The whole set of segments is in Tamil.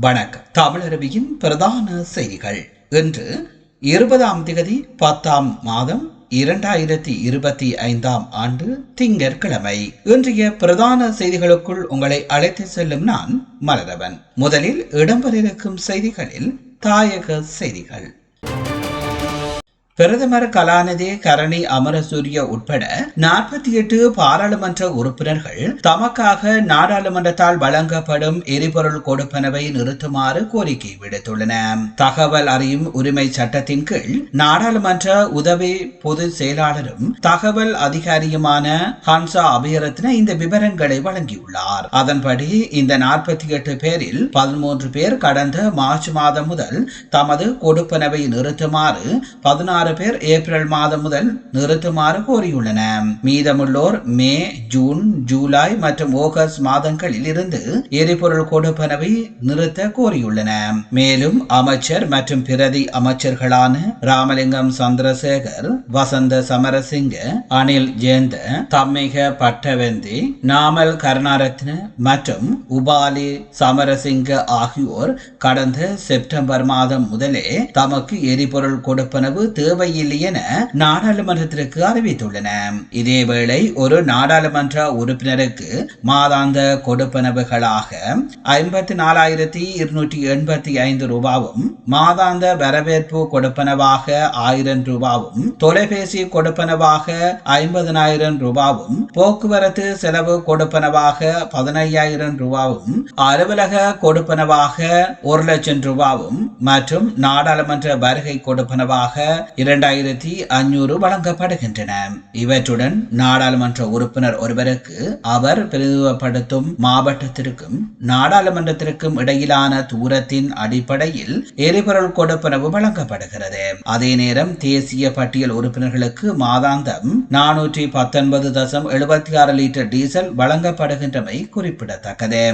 வணக்கம். தமிழருவியின் பிரதான செய்திகள். இன்று இருபதாம் திகதி பத்தாம் மாதம் இரண்டாயிரத்தி இருபத்தி ஐந்தாம் ஆண்டு திங்கட்கிழமை. இன்றைய பிரதான செய்திகளுக்குள் உங்களை அழைத்து செல்லும் நான் மலரவன். முதலில் இடம்பெறிருக்கும் செய்திகளில் தாயக செய்திகள். பிரதமர் கலாநிதி கரணி அமரசூரிய உட்பட நாற்பத்தி எட்டு பாராளுமன்ற உறுப்பினர்கள் தமக்காக நாடாளுமன்றத்தால் வழங்கப்படும் எரிபொருள் கொடுப்பனவை நிறுத்துமாறு கோரிக்கை விடுத்துள்ளன. தகவல் அறியும் உரிமை சட்டத்தின் கீழ் நாடாளுமன்ற உதவி பொது செயலாளரும் தகவல் அதிகாரியுமான ஹன்சா அபியரத்ன இந்த விவரங்களை வழங்கியுள்ளார். அதன்படி இந்த நாற்பத்தி எட்டு பேரில் பதிமூன்று பேர் கடந்த மார்ச் மாதம் முதல் தமது கொடுப்பனவை நிறுத்துமாறு பதினாறு ஆறு பேர் ஏப்ரல் மாதம் முதல் நிறுத்துமாறு கோரியுள்ளன. மீதமுள்ளோர் மே ஜூன் ஜூலை மற்றும் ஆகஸ்ட் மாதங்களில் இருந்து எரிபொருள் கொடுப்பனவை நிறுத்த கோரியுள்ளன. மேலும் அமைச்சர் மற்றும் பிரதி அமைச்சர்களான ராமலிங்கம் சந்திரசேகர் வசந்த சமரசிங்க அனில் ஜெயந்த தம்மிக பட்டவந்தி நாமல் கருணாரத்ன மற்றும் உபாலி சமரசிங்க ஆகியோர் கடந்த செப்டம்பர் மாதம் முதலே தமக்கு எரிபொருள் கொடுப்பனவு தேவை தேவையில்லை என நாடாளுமன்றத்திற்கு அறிவித்துள்ளன. இதேவேளை ஒரு நாடாளுமன்ற உறுப்பினருக்கு மாதாந்த கொடுப்பனவுகளாக ஐம்பத்தி நாலாயிரத்தி இருநூற்றி எண்பத்தி ஐந்து ரூபாவும் மாதாந்த வரவேற்பு கொடுப்பனவாக ஆயிரம் ரூபாவும் தொலைபேசி கொடுப்பனவாக ஐம்பதனாயிரம் ரூபாவும் போக்குவரத்து செலவு கொடுப்பனவாக பதினையாயிரம் ரூபாவும் அலுவலக கொடுப்பனவாக ஒரு லட்சம் ரூபாவும் மற்றும் நாடாளுமன்ற வருகை கொடுப்பனவாக இரண்டாயிரத்தி அஞ்சூறு வழங்கப்படுகின்றன. இவற்றுடன் நாடாளுமன்ற உறுப்பினர் ஒருவருக்கு அவர் பிரதிநிதிப்படுத்தும் மாவட்டத்திற்கும் நாடாளுமன்றத்திற்கும் இடையிலான தூரத்தின் அடிப்படையில் எரிபொருள் கொடுப்பனவு வழங்கப்படுகிறது. அதே நேரம் தேசிய பட்டியல் உறுப்பினர்களுக்கு மாதாந்தம் நானூற்றி பத்தொன்பது தசம் எழுபத்தி ஆறு லிட்டர் டீசல் வழங்கப்படுகின்றமை குறிப்பிடத்தக்கது.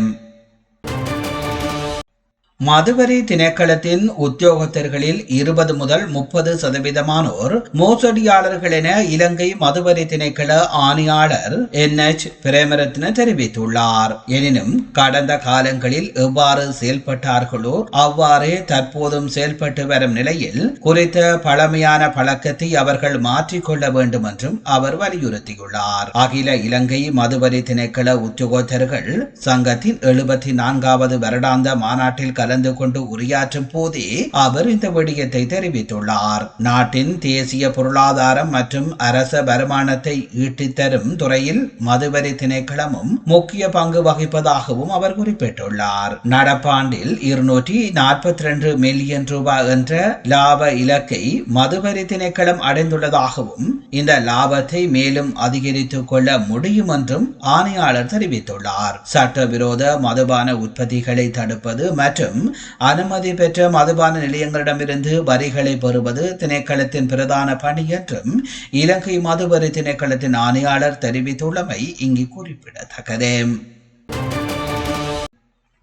மதுவரி திணைக்களத்தின் உத்தியோகத்தர்களில் இருபது முதல் முப்பது சதவீதமானோர் மோசடியாளர்கள் என இலங்கை மதுவரி திணைக்கள ஆணையாளர் என். எச். பிரேமரத்ன தெரிவித்துள்ளார். எனினும் கடந்த காலங்களில் எவ்வாறு செயல்பட்டார்களோ அவ்வாறே தற்போதும் செயல்பட்டு வரும் நிலையில் குறித்த பழமையான பழக்கத்தை அவர்கள் மாற்றிக்கொள்ள வேண்டும் என்றும் அவர் வலியுறுத்தியுள்ளார். அகில இலங்கை மதுவரி திணைக்கள உத்தியோகத்தர்கள் சங்கத்தின் எழுபத்தி நான்காவது வருடாந்த மாநாட்டில் கலந்து கொண்டு உரையாற்றும் போதே அவர் இந்த விடயத்தை தெரிவித்துள்ளார். நாட்டின் தேசிய பொருளாதாரம் மற்றும் அரச வருமானத்தை ஈட்டித்தரும் துறையில் மதுவரி திணைக்களமும் முக்கிய பங்கு வகிப்பதாகவும் அவர் குறிப்பிட்டுள்ளார். நடப்பாண்டில் இருநூற்றி நாற்பத்தி ரெண்டு மில்லியன் ரூபாய் என்ற லாப இலக்கை மதுவரி திணைக்களம் அடைந்துள்ளதாகவும் இந்த லாபத்தை மேலும் அதிகரித்துக் கொள்ள முடியும் என்றும் ஆணையாளர் தெரிவித்துள்ளார். சட்டவிரோத மதுபான உற்பத்திகளை தடுப்பது மற்றும் அனுமதி பெற்ற மதுபான நிலையங்களிடமிருந்து வரிகளை பெறுவது திணைக்களத்தின் பிரதான பணி என்றும் இலங்கை மதுவரி திணைக்களத்தின் ஆணையாளர் தெரிவித்துள்ளமை இங்கு குறிப்பிடத்தக்கது.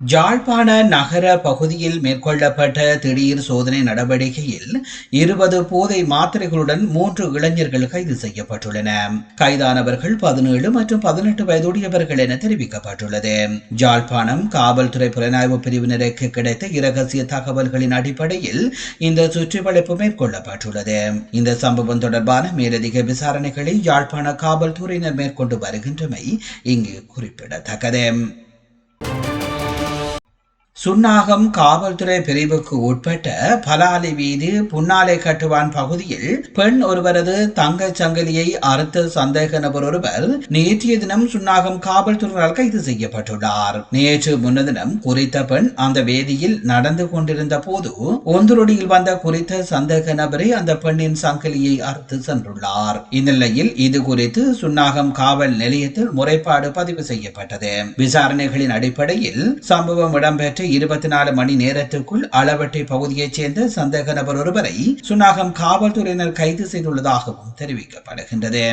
ஜாழ்ப்பாண நகர பகுதியில் மேற்கொள்ளப்பட்ட திடீர் சோதனை நடவடிக்கையில் இருபது போதை மாத்திரைகளுடன் மூன்று இளைஞர்கள் கைது செய்யப்பட்டுள்ளன. கைதானவர்கள் பதினேழு மற்றும் பதினெட்டு வயதுடையவர்கள் என தெரிவிக்கப்பட்டுள்ளது. ஜாழ்ப்பாணம் காவல்துறை புலனாய்வு பிரிவினருக்கு கிடைத்த இரகசிய தகவல்களின் அடிப்படையில் இந்த சுற்றிவளைப்பு மேற்கொள்ளப்பட்டுள்ளது. இந்த சம்பவம் தொடர்பான மேலதிக விசாரணைகளை யாழ்ப்பாண காவல்துறையினர் மேற்கொண்டு வருகின்றமை இங்கு குறிப்பிடத்தக்கது. சுன்னாகம் காவல்துறை பிரிவுக்கு உட்பட்ட பலாலி வீதி புன்னாலை கட்டுவான் பகுதியில் பெண் ஒருவரது தங்கச் சங்கிலியை அறுத்த சந்தேக நபர் ஒருவர் நேற்றைய தினம் சுன்னாகம் காவல்துறையால் கைது செய்யப்பட்டுள்ளார். நேற்று முன்னதினம் குறித்த பெண் அந்த வேதியில் நடந்து கொண்டிருந்த போது ஒன்றுடியில் வந்த குறித்த சந்தேக நபரை அந்த பெண்ணின் சங்கிலியை அறுத்து சென்றுள்ளார். இந்நிலையில் இது குறித்து சுன்னாகம் காவல் நிலையத்தில் முறைப்பாடு பதிவு செய்யப்பட்டது. விசாரணைகளின் அடிப்படையில் சம்பவம் இடம்பெற்ற இருபத்தி நாலு மணி நேரத்துக்குள் அளவட்டை பகுதியைச் சேர்ந்த சந்தேக நபர் ஒருவரை சுனாகம் காவல்துறையினர் கைது செய்துள்ளதாகவும் தெரிவிக்கப்படுகின்றது.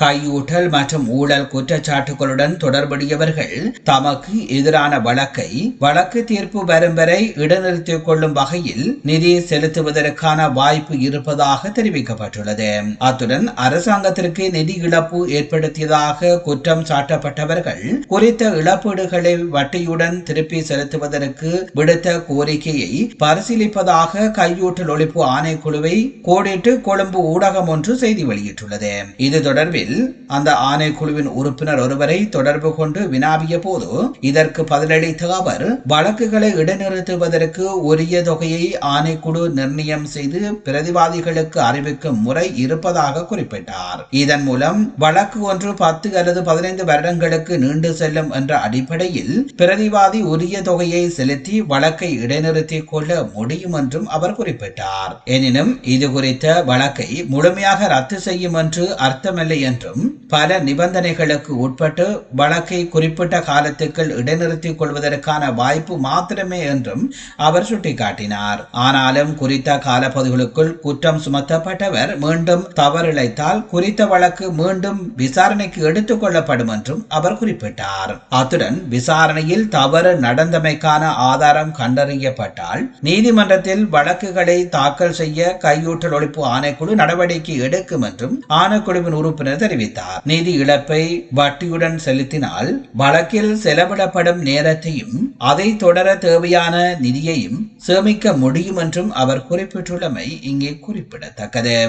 கையூட்டல் மற்றும் ஊழல் குற்றச்சாட்டுகளுடன் தொடர்புடையவர்கள் தமக்கு எதிரான வழக்கை வழக்கு தீர்ப்பு வரும் வரை இடைநிறுத்திக் கொள்ளும் வகையில் நிதி செலுத்துவதற்கான வாய்ப்பு இருப்பதாக தெரிவிக்கப்பட்டுள்ளது. அத்துடன் அரசாங்கத்திற்கு நிதி இழப்பு ஏற்படுத்தியதாக குற்றம் சாட்டப்பட்டவர்கள் குறித்த இழப்பீடுகளை வட்டியுடன் திருப்பி செலுத்துவதற்கு விடுத்த கோரிக்கையை பரிசீலிப்பதாக கையூட்டல் ஒழிப்பு ஆணைக்குழுவை கோடிட்டு கொழும்பு ஊடகம் ஒன்று செய்தி வெளியிட்டுள்ளது. இது தொடர்பில் அந்த ஆணைக்குழுவின் உறுப்பினர் ஒருவரை தொடர்பு கொண்டு வினாவிய போது இதற்கு பதிலளித்த அவர் வழக்குகளை இடைநிறுத்துவதற்கு உரிய தொகையை ஆணைக்குழு நிர்ணயம் செய்து பிரதிவாதிகளுக்கு அறிவிக்கும் முறை இருப்பதாக குறிப்பிட்டார். இதன் மூலம் வழக்கு ஒன்று பத்து அல்லது பதினைந்து வருடங்களுக்கு நீண்டு செல்லும் என்ற அடிப்படையில் பிரதிவாதி உரிய தொகையை செலுத்தி வழக்கை இடைநிறுத்திக் கொள்ள முடியும் என்றும் அவர் குறிப்பிட்டார். எனினும் இது குறித்த வழக்கை முழுமையாக ரத்து செய்யும் என்று அர்த்தமில்லை என்று என்றும் பல நிபந்தனைகளுக்கு உட்பட்டு வழக்கை குறிப்பிட்ட காலத்துக்குள் இடைநிறுத்திக் கொள்வதற்கான வாய்ப்பு மாத்திரமே என்றும் அவர் சுட்டிக்காட்டினார். ஆனாலும் குறித்த காலப்பகுதிகளுக்குள் குற்றம் சுமத்தப்பட்டவர் மீண்டும் தவறிழைத்தால் குறித்த வழக்கு மீண்டும் விசாரணைக்கு எடுத்துக் கொள்ளப்படும் என்றும் அவர் குறிப்பிட்டார். அத்துடன் விசாரணையில் தவறு நடந்தமைக்கான ஆதாரம் கண்டறியப்பட்டால் நீதிமன்றத்தில் வழக்குகளை தாக்கல் செய்ய கையூட்டல் ஒழிப்பு ஆணைக்குழு நடவடிக்கை எடுக்கும் என்றும் ஆணைக்குழுவின் உறுப்பினர் தெரிவித்தார். நிதி இழப்பை வட்டியுடன் செலுத்தினால் வழக்கில் செலவிடப்படும் நேரத்தையும் அதை தொடர தேவையான நிதியையும் சேமிக்க முடியும் என்றும் அவர் குறிப்பிட்டுள்ளமை இங்கே குறிப்பிடத்தக்கது.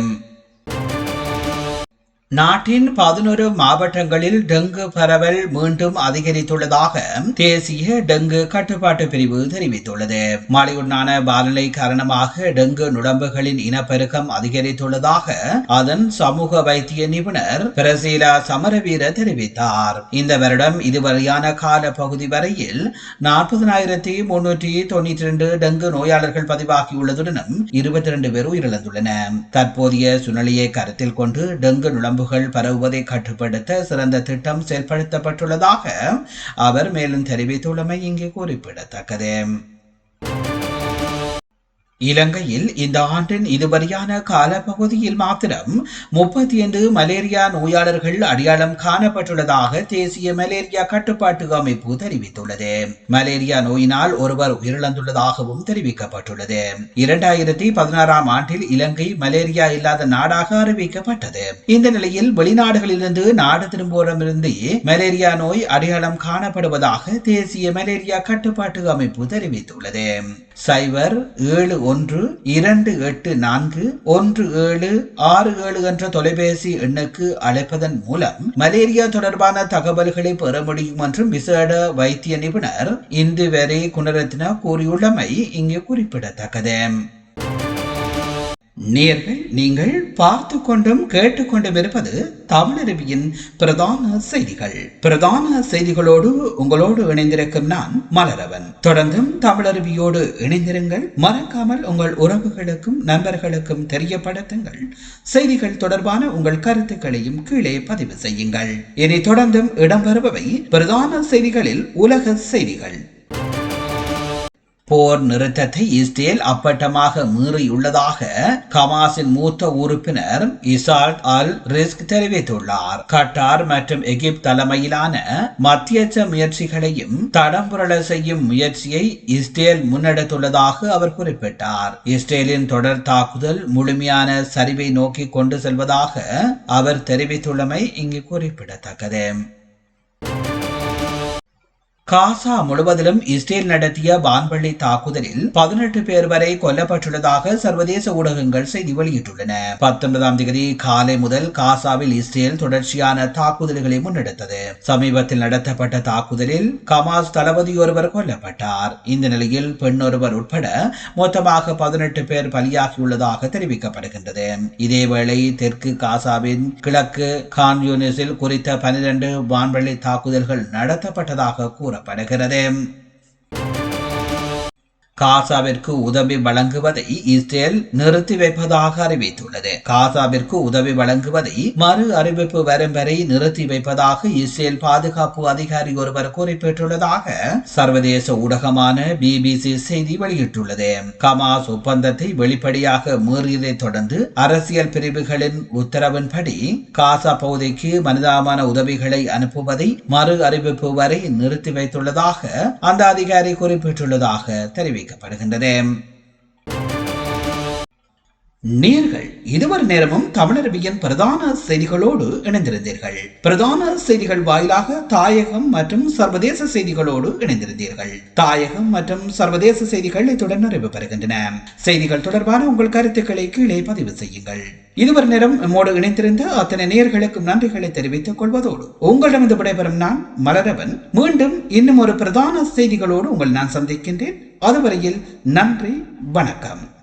நாட்டின் பதினொரு மாவட்டங்களில் டெங்கு பரவல் மீண்டும் அதிகரித்துள்ளதாக தேசிய டெங்கு கட்டுப்பாட்டு பிரிவு தெரிவித்துள்ளது. மழையுடனான வானிலை காரணமாக டெங்கு நுடம்புகளின் இனப்பெருக்கம் அதிகரித்துள்ளதாக அதன் சமூக வைத்திய நிபுணர் பிரசீலா சமரவீர தெரிவித்தார். இந்த வருடம் இதுவரையான கால பகுதி வரையில் நாற்பதனாயிரத்தி முன்னூற்றி தொண்ணூற்றி இரண்டு டெங்கு நோயாளர்கள் பதிவாகியுள்ளதுடனும் இருபத்தி இரண்டு பேர் உயிரிழந்துள்ளனர். தற்போதைய சூழ்நிலையை கருத்தில் கொண்டு டெங்கு நுழம்பு பாம்புகள் பரவுவதை கட்டுப்படுத்த சிறந்த திட்டம் செயல்படுத்தப்பட்டுள்ளதாக அவர் மேலும் தெரிவித்துள்ளமை இங்கே குறிப்பிடத்தக்கது. இலங்கையில் இந்த ஆண்டின் இதுவரையான காலப்பகுதியில் மாத்திரம் முப்பத்தி ஐந்து மலேரியா நோயாளர்கள் அடையாளம் காணப்பட்டுள்ளதாக தேசிய மலேரியா கட்டுப்பாட்டு அமைப்பு தெரிவித்துள்ளது. மலேரியா நோயினால் ஒருவர் உயிரிழந்துள்ளதாகவும் தெரிவிக்கப்பட்டுள்ளது. இரண்டாயிரத்தி பதினாறாம் ஆண்டில் இலங்கை மலேரியா இல்லாத நாடாக அறிவிக்கப்பட்டது. இந்த நிலையில் வெளிநாடுகளிலிருந்து நாடு திரும்புவோரிடமிருந்து மலேரியா நோய் அடையாளம் காணப்படுவதாக தேசிய மலேரியா கட்டுப்பாட்டு அமைப்பு தெரிவித்துள்ளது. சைபர் ஏழு ஒன்று இரண்டு எட்டு நான்கு ஒன்று ஏழு ஆறு ஏழு என்ற தொலைபேசி எண்ணுக்கு அழைப்பதன் மூலம் மலேரியா தொடர்பான தகவல்களை பெற முடியும் என்றும் விசேட வைத்திய நிபுணர் இந்து வரை குணரத்னா கூறியுள்ளமை இங்கு குறிப்பிடத்தக்கது. நேர்கள் நீங்கள் பார்த்து கொண்டும் கேட்டுக்கொண்டும் இருப்பது தமிழருவியின் பிரதான செய்திகள். பிரதான செய்திகளோடு உங்களோடு இணைந்திருக்கும் நான் மலரவன். தொடர்ந்தும் தமிழருவியோடு இணைந்திருங்கள். மறக்காமல் உங்கள் உறவுகளுக்கும் நண்பர்களுக்கும் தெரியப்படுத்துங்கள். செய்திகள் தொடர்பான உங்கள் கருத்துக்களையும் கீழே பதிவு செய்யுங்கள். இனி தொடர்ந்தும் இடம்பெறுபவை பிரதான செய்திகளில் உலக செய்திகள். போர் நிறுத்தத்தை இஸ்ரேல் அப்பட்டமாக மீறியுள்ளதாக கமாஸின் மூத்த உறுப்பினர் இசால்ட் அல் ரிஸ்க் தெரிவித்துள்ளார். கட்டார் மற்றும் எகிப்த் தலைமையிலான மத்தியச்ச முயற்சிகளையும் தடம்புரள செய்யும் முயற்சியை இஸ்ரேல் முன்னெடுத்துள்ளதாக அவர் குறிப்பிட்டார். இஸ்ரேலின் தொடர் தாக்குதல் முழுமையான சரிவை நோக்கி கொண்டு செல்வதாக அவர் தெரிவித்துள்ளமை இங்கு குறிப்பிடத்தக்கது. காசா முழுவதிலும் இஸ்ரேல் நடத்திய வான்வழி தாக்குதலில் பதினெட்டு பேர் வரை கொல்லப்பட்டுள்ளதாக சர்வதேச ஊடகங்கள் செய்தி வெளியிட்டுள்ளன. பத்தொன்பதாம் தேதி காலை முதல் காசாவில் இஸ்ரேல் தொடர்ச்சியான தாக்குதல்களை முன்னெடுத்தது. சமீபத்தில் நடத்தப்பட்ட தாக்குதலில் கமாஸ் தளபதி ஒருவர் கொல்லப்பட்டார். இந்த நிலையில் பெண் ஒருவர் உட்பட மொத்தமாக பதினெட்டு பேர் பலியாகியுள்ளதாக தெரிவிக்கப்படுகின்றது. இதேவேளை தெற்கு காசாவின் கிழக்கு கான்யூனிஸில் குறித்த பனிரெண்டு வான்வழி தாக்குதல்கள் நடத்தப்பட்டதாக கூற கூறப்படுகிறது காசாவிற்கு உதவி வழங்குவதை இஸ்ரேல் நிறுத்தி வைப்பதாக அறிவித்துள்ளது. காசாவிற்கு உதவி வழங்குவதை மறு அறிவிப்பு வரும் வரை நிறுத்தி வைப்பதாக இஸ்ரேல் பாதுகாப்பு அதிகாரி ஒருவர் குறிப்பிட்டுள்ளதாக சர்வதேச ஊடகமான பிபிசி செய்தி வெளியிட்டுள்ளது. கமாஸ் ஒப்பந்தத்தை வெளிப்படையாக மீறியதை தொடர்ந்து அரசியல் பிரிவுகளின் உத்தரவின்படி காசா பகுதிக்கு மனிதாமான உதவிகளை அனுப்புவதை மறு அறிவிப்பு வரை நிறுத்தி வைத்துள்ளதாக அந்த அதிகாரி குறிப்பிட்டுள்ளதாக தெரிவிக்கப்படுகின்றது நேர்கள் இதுவரை நேரமும் தமிழரபியின் பிரதான செய்திகளோடு இணைந்திருந்தீர்கள். பிரதான செய்திகள் வாயிலாக தாயகம் மற்றும் சர்வதேச செய்திகளோடு இணைந்திருந்தீர்கள். தாயகம் மற்றும் சர்வதேச செய்திகள் இத்துடன் நிறைவு பெறுகின்றன. செய்திகள் தொடர்பான உங்கள் கருத்துக்களை கீழே பதிவு செய்யுங்கள். இதுவரை நேரம் நம்மோடு இணைந்திருந்த அத்தனை நேர்களுக்கும் நன்றிகளை தெரிவித்துக் கொள்வதோடு உங்களிடமிருந்து விடைபெறும் நான் மலரவன். மீண்டும் இன்னும் ஒரு பிரதான செய்திகளோடு உங்கள் நான் சந்திக்கின்றேன். அதுவரையில் நன்றி வணக்கம்.